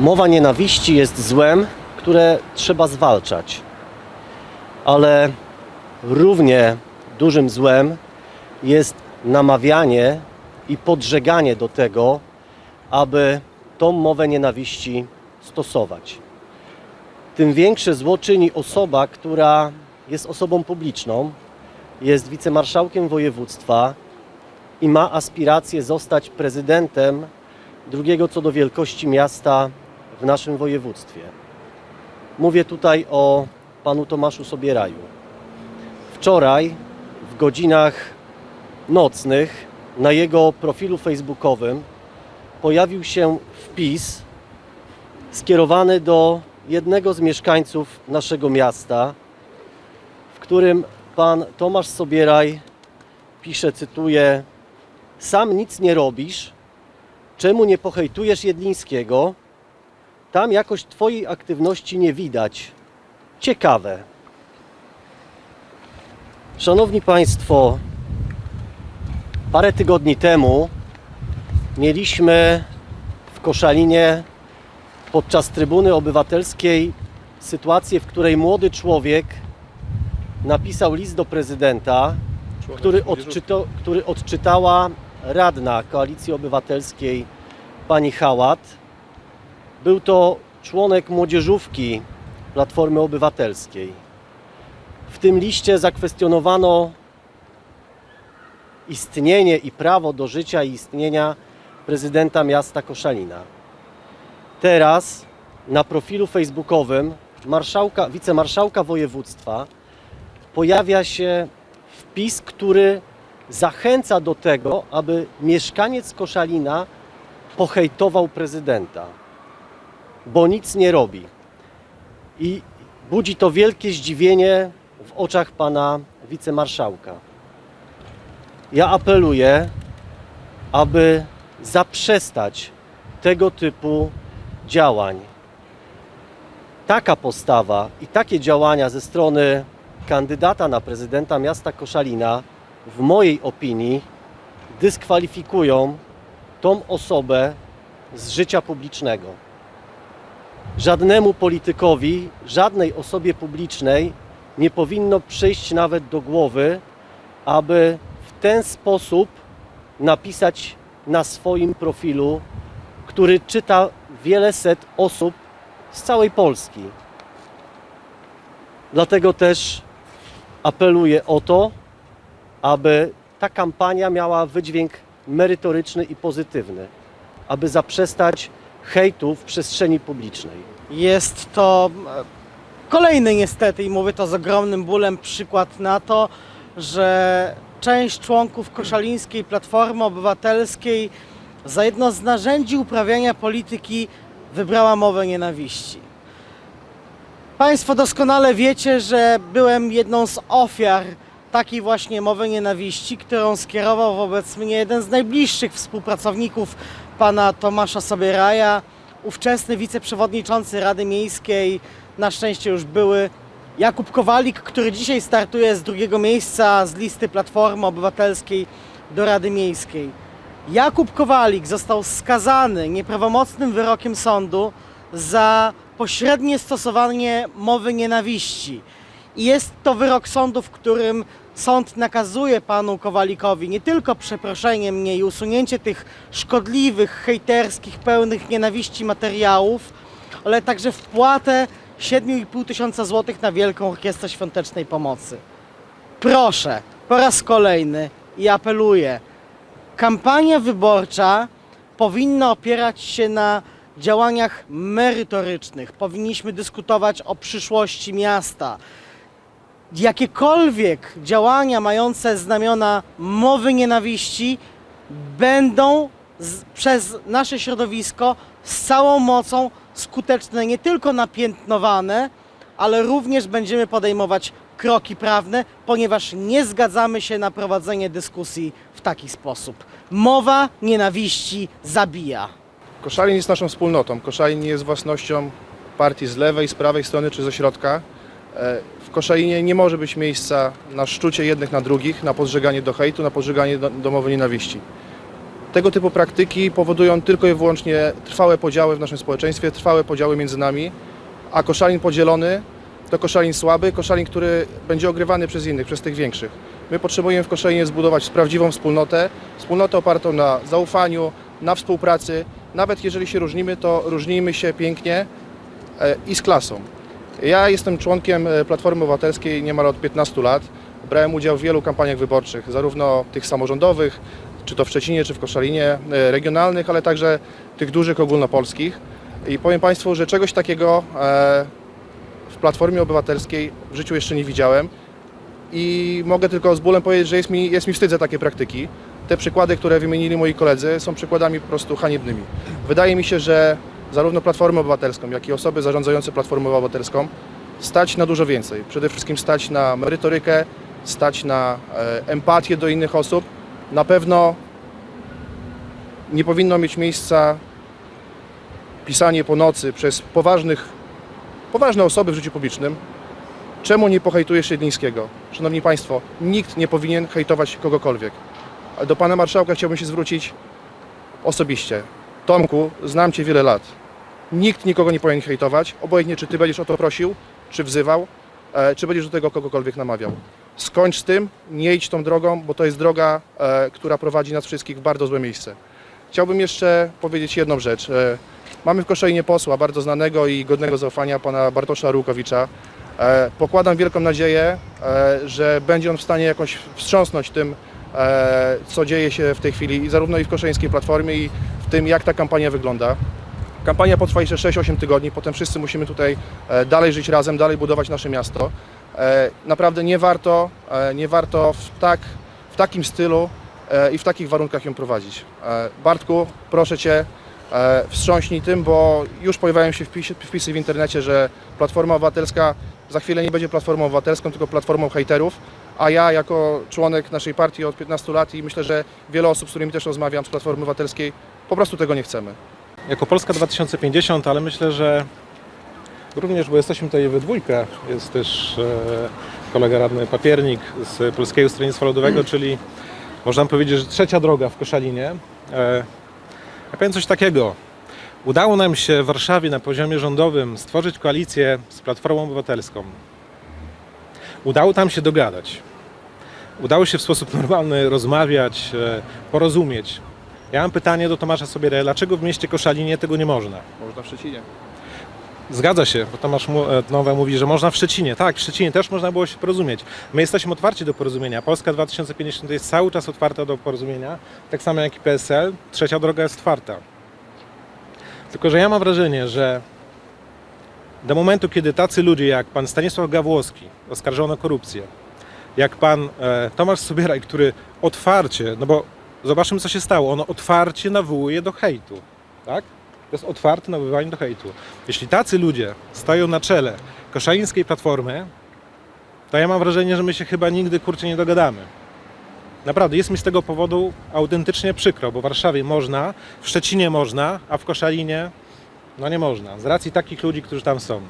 Mowa nienawiści jest złem, które trzeba zwalczać. Ale równie dużym złem jest namawianie i podżeganie do tego, aby tą mowę nienawiści stosować. Tym większe zło czyni osoba, która jest osobą publiczną, jest wicemarszałkiem województwa i ma aspirację zostać prezydentem drugiego co do wielkości miasta w naszym województwie. Mówię tutaj o panu Tomaszu Sobieraju. Wczoraj w godzinach nocnych na jego profilu facebookowym pojawił się wpis skierowany do jednego z mieszkańców naszego miasta, w którym pan Tomasz Sobieraj pisze, cytuję: Sam nic nie robisz, czemu nie pohejtujesz Jedlińskiego? Tam jakoś twojej aktywności nie widać. Ciekawe. Szanowni Państwo, parę tygodni temu mieliśmy w Koszalinie podczas trybuny obywatelskiej sytuację, w której młody człowiek napisał list do prezydenta, który, który odczytała radna Koalicji Obywatelskiej pani Hałat. Był to członek młodzieżówki Platformy Obywatelskiej. W tym liście zakwestionowano istnienie i prawo do życia i istnienia prezydenta miasta Koszalina. Teraz na profilu facebookowym marszałka, wicemarszałka województwa pojawia się wpis, który zachęca do tego, aby mieszkaniec Koszalina pohejtował prezydenta, bo nic nie robi. I budzi to wielkie zdziwienie w oczach pana wicemarszałka. Ja apeluję, aby zaprzestać tego typu działań. Taka postawa i takie działania ze strony kandydata na prezydenta miasta Koszalina, w mojej opinii, dyskwalifikują tą osobę z życia publicznego. Żadnemu politykowi, żadnej osobie publicznej nie powinno przyjść nawet do głowy, aby w ten sposób napisać na swoim profilu, który czyta wiele set osób z całej Polski. Dlatego też apeluję o to, aby ta kampania miała wydźwięk merytoryczny i pozytywny, aby zaprzestać hejtu w przestrzeni publicznej. Jest to e, kolejny niestety, i mówię to z ogromnym bólem, przykład na to, że część członków koszalińskiej Platformy Obywatelskiej za jedno z narzędzi uprawiania polityki wybrała mowę nienawiści. Państwo doskonale wiecie, że byłem jedną z ofiar takiej właśnie mowy nienawiści, którą skierował wobec mnie jeden z najbliższych współpracowników pana Tomasza Sobieraja, ówczesny wiceprzewodniczący Rady Miejskiej, na szczęście już były Jakub Kowalik, który dzisiaj startuje z drugiego miejsca z listy Platformy Obywatelskiej do Rady Miejskiej. Jakub Kowalik został skazany nieprawomocnym wyrokiem sądu za pośrednie stosowanie mowy nienawiści. I jest to wyrok sądu, w którym sąd nakazuje panu Kowalikowi nie tylko przeproszenie mnie i usunięcie tych szkodliwych, hejterskich, pełnych nienawiści materiałów, ale także wpłatę 7,5 tysiąca złotych na Wielką Orkiestrę Świątecznej Pomocy. Proszę, po raz kolejny i apeluję, kampania wyborcza powinna opierać się na działaniach merytorycznych. Powinniśmy dyskutować o przyszłości miasta. Jakiekolwiek działania mające znamiona mowy nienawiści będą z, przez nasze środowisko z całą mocą skuteczne, nie tylko napiętnowane, ale również będziemy podejmować kroki prawne, ponieważ nie zgadzamy się na prowadzenie dyskusji w taki sposób. Mowa nienawiści zabija. Koszalin jest naszą wspólnotą. Koszalin nie jest własnością partii z lewej, z prawej strony czy ze środka. E, W Koszalinie nie może być miejsca na szczucie jednych na drugich, na podżeganie do hejtu, na podżeganie do, mowy nienawiści. Tego typu praktyki powodują tylko i wyłącznie trwałe podziały w naszym społeczeństwie, trwałe podziały między nami, a koszalin podzielony to koszalin słaby, koszalin, który będzie ogrywany przez innych, przez tych większych. My potrzebujemy w Koszalinie zbudować prawdziwą wspólnotę, wspólnotę opartą na zaufaniu, na współpracy. Nawet jeżeli się różnimy, to różnijmy się pięknie e, i z klasą. Ja jestem członkiem e, Platformy Obywatelskiej niemal od 15 lat. Brałem udział w wielu kampaniach wyborczych, zarówno tych samorządowych, czy to w Szczecinie, czy w Koszalinie, e, regionalnych, ale także tych dużych ogólnopolskich. I powiem Państwu, że czegoś takiego e, w Platformie Obywatelskiej w życiu jeszcze nie widziałem i mogę tylko z bólem powiedzieć, że jest mi, jest mi wstyd za takie praktyki. Te przykłady, które wymienili moi koledzy, są przykładami po prostu haniebnymi. Wydaje mi się, że zarówno Platformę Obywatelską, jak i osoby zarządzające Platformą Obywatelską stać na dużo więcej. Przede wszystkim stać na merytorykę, stać na e, empatię do innych osób. Na pewno nie powinno mieć miejsca pisanie po nocy przez poważnych, poważne osoby w życiu publicznym, Czemu nie pohejtujesz Jedlińskiego? Szanowni Państwo, nikt nie powinien hejtować kogokolwiek. Do Pana Marszałka chciałbym się zwrócić osobiście. Tomku, znam Cię wiele lat. Nikt nikogo nie powinien hejtować, obojętnie czy Ty będziesz o to prosił, czy wzywał, e, czy będziesz do tego kogokolwiek namawiał. Skończ z tym, nie idź tą drogą, bo to jest droga, e, która prowadzi nas wszystkich w bardzo złe miejsce. Chciałbym jeszcze powiedzieć jedną rzecz. E, Mamy w Koszalinie posła bardzo znanego i godnego zaufania, pana Bartosza Rukowicza. E, Pokładam wielką nadzieję, e, że będzie on w stanie jakoś wstrząsnąć tym, e, co dzieje się w tej chwili, zarówno i w Koszeńskiej Platformie, i tym, jak ta kampania wygląda. Kampania potrwa jeszcze 6-8 tygodni, potem wszyscy musimy tutaj e, dalej żyć razem, dalej budować nasze miasto. E, Naprawdę nie warto, e, nie warto w, tak, w takim stylu i w takich warunkach ją prowadzić. Bartku, proszę Cię, wstrząśnij tym, bo już pojawiają się wpisy, wpisy w internecie, że Platforma Obywatelska za chwilę nie będzie Platformą Obywatelską, tylko Platformą hejterów, a ja jako członek naszej partii od 15 lat i myślę, że wiele osób, z którymi też rozmawiam z Platformy Obywatelskiej, po prostu tego nie chcemy. jako Polska 2050, ale myślę, że również, bo jesteśmy tutaj we dwójkę, jest też e, kolega radny Papiernik z Polskiego Stronnictwa Ludowego, czyli można powiedzieć, że trzecia droga w Koszalinie. E, ja powiem coś takiego. Udało nam się w Warszawie na poziomie rządowym stworzyć koalicję z Platformą Obywatelską. Udało tam się dogadać. Udało się w sposób normalny rozmawiać, e, porozumieć. Ja mam pytanie do Tomasza Sobiera, dlaczego w mieście Koszalinie tego nie można? Można w Szczecinie. Zgadza się, bo Tomasz e, Nowe mówi, że można w Szczecinie. Tak, w Szczecinie też można było się porozumieć. My jesteśmy otwarci do porozumienia. Polska 2050 jest cały czas otwarta do porozumienia, tak samo jak i PSL. Trzecia droga jest otwarta. Tylko, że ja mam wrażenie, że do momentu, kiedy tacy ludzie jak pan Stanisław Gawłowski, oskarżony o korupcję, jak pan e, Tomasz Sobieraj, który otwarcie, no bo zobaczmy co się stało, on otwarcie nawołuje do hejtu, tak? To jest otwarte nawoływanie do hejtu. Jeśli tacy ludzie stoją na czele koszalińskiej platformy, to ja mam wrażenie, że my się chyba nigdy kurczę nie dogadamy. Naprawdę, jest mi z tego powodu autentycznie przykro, bo w Warszawie można, w Szczecinie można, a w Koszalinie no nie można. Z racji takich ludzi, którzy tam są.